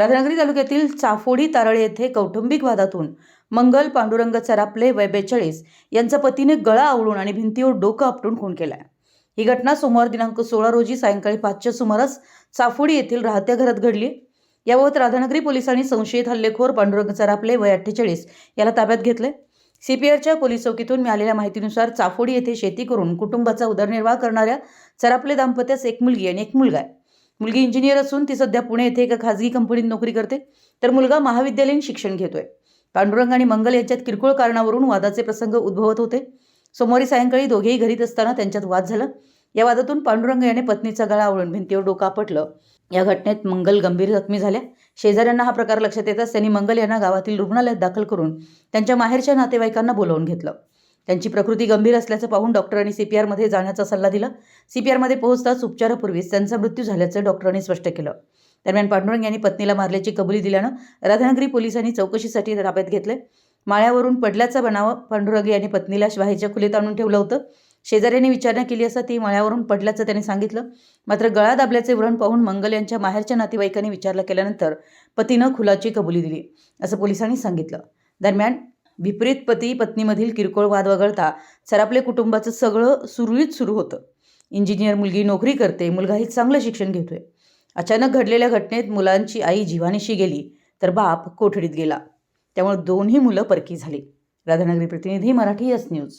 राधानगरी तालुक्यातील चाफोडी तारळे येथे कौटुंबिक वादातून मंगल पांडुरंग चरापले वय बेचाळीस यांचा पतीने गळा आवळून आणि भिंतीवर डोकं आपटून खून केलाय. ही घटना सोमवार दिनांक सोळा रोजी सायंकाळी पाचच्या सुमारास चाफोडी येथील राहत्या घरात घडली. याबाबत राधानगरी पोलिसांनी संशयित हल्लेखोर पांडुरंग चरापले वय अठ्ठेचाळीस याला ताब्यात घेतले सीपीआरच्या पोलीस चौकीतून मिळालेल्या माहितीनुसार चाफोडी येथे शेती करून कुटुंबाचा उदरनिर्वाह करणाऱ्या चरापले दाम्पत्यास एक मुलगी आणि एक मुलगा आहे. मुलगी इंजिनियर असून ती सध्या पुणे येथे एका खाजगी कंपनीत नोकरी करते. तर मुलगा महाविद्यालयीन शिक्षण घेतोय. पांडुरंग आणि मंगल यांच्यात किरकोळ कारणावरून वादाचे प्रसंग उद्भवत होते. सोमवारी सायंकाळी दोघेही घरीत असताना त्यांच्यात वाद झाला. या वादातून पांडुरंग याने पत्नीचा गळा आवळून भिंतीवर डोका पटलं या घटनेत मंगल गंभीर जखमी झाल्या. शेजाऱ्यांना हा प्रकार लक्षात येताच त्यांनी मंगल यांना गावातील रुग्णालयात दाखल करून त्यांच्या माहेरच्या नातेवाईकांना बोलावून घेतलं. त्यांची प्रकृती गंभीर असल्याचं पाहून डॉक्टरांनी सी पी आरमध्ये जाण्याचा सल्ला दिला. सी पी आरमध्ये पोहोचताच उपचारापूर्वीच त्यांचा मृत्यू झाल्याचं डॉक्टरांनी स्पष्ट केलं. दरम्यान पांडुरंग यांनी पत्नीला मारल्याची कबुली दिल्यानं राधानगरी पोलिसांनी चौकशीसाठी ताब्यात घेतले माळ्यावरून पडल्याचा बनाव पांडुरंग यांनी पत्नीला बाहेरच्या खुलीत आणून ठेवलं होतं. शेजाऱ्यांनी विचारणा केली असता ती माळ्यावरून पडल्याचं त्यांनी सांगितलं. मात्र गळा दाबल्याचे व्रण पाहून मंगल यांच्या माहेरच्या नातेवाईकांनी विचारला केल्यानंतर पतीनं खुलाची कबुली दिली असं पोलिसांनी सांगितलं. दरम्यान विपरीत पती पत्नीमधील किरकोळ वाद वगळता सरापले कुटुंबाचं सगळं सुरळीत सुरू होतं. इंजिनियर मुलगी नोकरी करते मुलगाही चांगलं शिक्षण घेतोय. अचानक घडलेल्या घटनेत मुलांची आई जीवानीशी गेली तर बाप कोठडीत गेला. त्यामुळे दोन्ही मुलं परकी झाली. राधानगरी प्रतिनिधी मराठी एस न्यूज.